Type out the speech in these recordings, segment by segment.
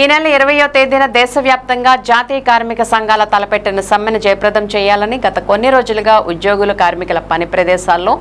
ఈ నెల ఇరవయో తేదీన దేశవ్యాప్తంగా జాతీయ కార్మిక సంఘాల తలపెట్టిన సమ్మెను జయప్రదం చేయాలని గత కొన్ని రోజులుగా ఉద్యోగులు కార్మికుల పని ప్రదేశాల్లో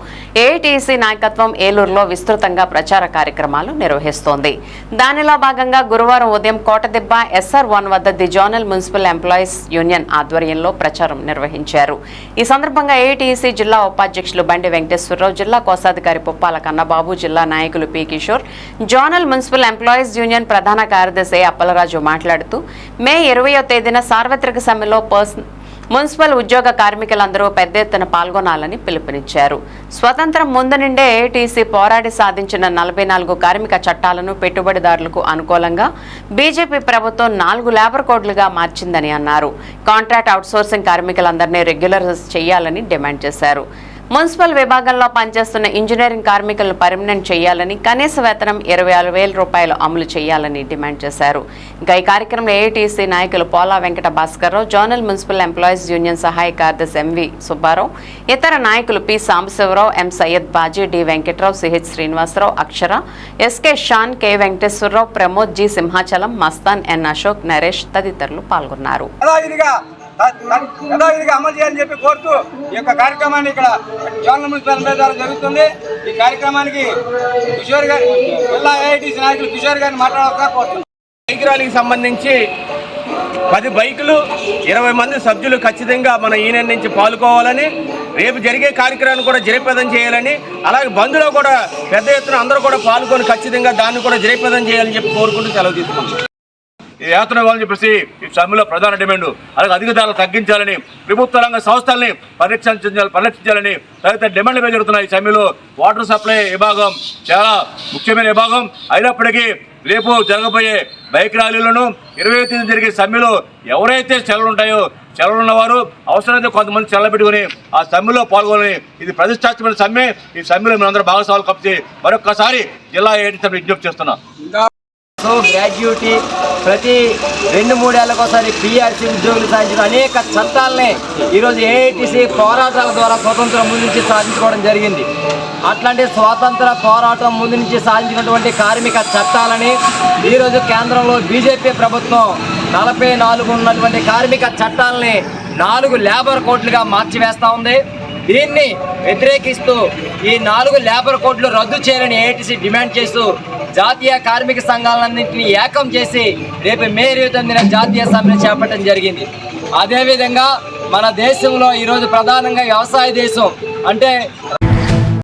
ఏఐటీసీ నాయకత్వం ఏలూరులో విస్తృతంగా ప్రచార కార్యక్రమాలు నిర్వహిస్తోంది. దానిలో భాగంగా గురువారం ఉదయం కోటదిబ్బ ఎస్ఆర్ వన్ వద్ద the zonal municipal employees union ఆధ్వర్యంలో ప్రచారం నిర్వహించారు. ఈ సందర్భంగా ఏఐటీసీ జిల్లా ఉపాధ్యక్షులు బండి వెంకటేశ్వరరావు జిల్లా కోశాధికారి పుప్పాల కన్నబాబు జిల్లా నాయకులు P Kishore zonal municipal employees union ప్రధాన కార్యదర్శి అప్పలరాజు మాట్లాడుతూ మే ఇరవయో తేదీన సార్వత్రిక సమ్మెలో పర్సన్ మున్సిపల్ ఉద్యోగ కార్మికులందరూ పెద్ద ఎత్తున పాల్గొనాలని పిలుపునిచ్చారు. స్వతంత్రం ముందు నుండే ఏటీసీ పోరాడి సాధించిన నలభై నాలుగు కార్మిక చట్టాలను పెట్టుబడిదారులకు అనుకూలంగా బీజేపీ ప్రభుత్వం నాలుగు లేబర్ కోడ్లుగా మార్చిందని అన్నారు. కాంట్రాక్ట్ అవుట్సోర్సింగ్ కార్మికులందరినీ రెగ్యులర్ చేయాలని డిమాండ్ చేశారు. మున్సిపల్ విభాగంలో పనిచేస్తున్న ఇంజనీరింగ్ కార్మికులను పర్మనెంట్ చేయాలని కనీస వేతనం ఇరవై ఆరు వేల రూపాయలు అమలు చేయాలని డిమాండ్ చేశారు. ఇంకా ఈ కార్యక్రమంలో ఏఐటీసీ నాయకులు Pola Venkata Bhaskarrao zonal municipal employees union సహాయ కార్యదర్శి ఎంవి సుబ్బారావు ఇతర నాయకులు P Sambasivarao M Syed Baji D Venkatrao CH Srinivasarao Akshara SK Shan K Venkateswararao Pramod G Simhachalam Mastan N Ashok Naresh తదితరులు పాల్గొన్నారు. యథావిధిగా అమలు చేయాలని చెప్పి కోరుతూ ఈ యొక్క కార్యక్రమాన్ని ఇక్కడ జోనల్ మున్సిపల్ ద్వారా జరుగుతుంది. ఈ కార్యక్రమానికి కిషోర్ గారి జిల్లా ఏఐటీసీ నాయకులు కిషోర్ గారిని మాట్లాడాలని కోరుతున్నాను బైక్ ర్యాలీకి సంబంధించి పది బైకులు ఇరవై మంది సభ్యులు ఖచ్చితంగా మన యూనియన్ నుంచి పాల్గొవాలని రేపు జరిగే కార్యక్రమాన్ని కూడా జయప్రదం చేయాలని అలాగే బంద్లో కూడా పెద్ద ఎత్తున అందరూ కూడా పాల్గొని ఖచ్చితంగా దాన్ని కూడా జయప్రదం చేయాలని చెప్పి కోరుకుంటూ సెలవు తీసుకుంటాం ఈ యాత్ర ఇవ్వాలని చెప్పేసి ఈ సమ్మెలో ప్రధాన డిమాండ్. అలాగే అధిక ధరలు తగ్గించాలని ప్రభుత్వ రంగ సంస్థల్ని పరిరక్షించాలి పరిరక్షించాలని తదితర డిమాండ్లు జరుగుతున్నాయి ఈ సమ్మెలో. వాటర్ సప్లై విభాగం చాలా ముఖ్యమైన విభాగం. అయినప్పటికీ రేపు జరగబోయే బైక్ ర్యాలీలను ఇరవై తేదీ జరిగే సమ్మెలో ఎవరైతే సెలవులు ఉంటాయో సెలవులు ఉన్నవారు అవసరమైతే కొంతమంది సెలవు పెట్టుకుని ఆ సమ్మెలో పాల్గొని ఇది ప్రతిష్టాత్మక సమ్మె. ఈ సమ్మెలో మేమందరూ భాగస్వాములు కప్పించి మరొకసారి జిల్లా ఏటీ సభ విజ్ఞప్తి చేస్తున్నాం. సో గ్రాడ్యుయేటీ ప్రతి రెండు మూడేళ్ళకు ఒకసారి ఉద్యోగులు సాధించిన అనేక చట్టాలని ఈరోజు ఏఐటీసీ పోరాటాల ద్వారా స్వతంత్రం ముందు నుంచి సాధించుకోవడం జరిగింది. అట్లాంటి స్వాతంత్ర పోరాటం ముందు నుంచి సాధించినటువంటి కార్మిక చట్టాలని ఈరోజు కేంద్రంలో బీజేపీ ప్రభుత్వం నలభై నాలుగు ఉన్నటువంటి కార్మిక చట్టాలని నాలుగు లేబర్ కోట్లుగా మార్చివేస్తూ ఉంది. దీన్ని వ్యతిరేకిస్తూ ఈ నాలుగు లేబర్ కోడ్లు రద్దు చేయాలని ఏఐటీసీ డిమాండ్ చేస్తూ జాతీయ కార్మిక సంఘాలన్నింటినీ ఏకం చేసి రేపు మే ఇరవై తొమ్మిదిన జాతీయ సమ్మె చేపట్టడం జరిగింది. అదేవిధంగా మన దేశంలో ఈరోజు ప్రధానంగా వ్యవసాయ దేశం అంటే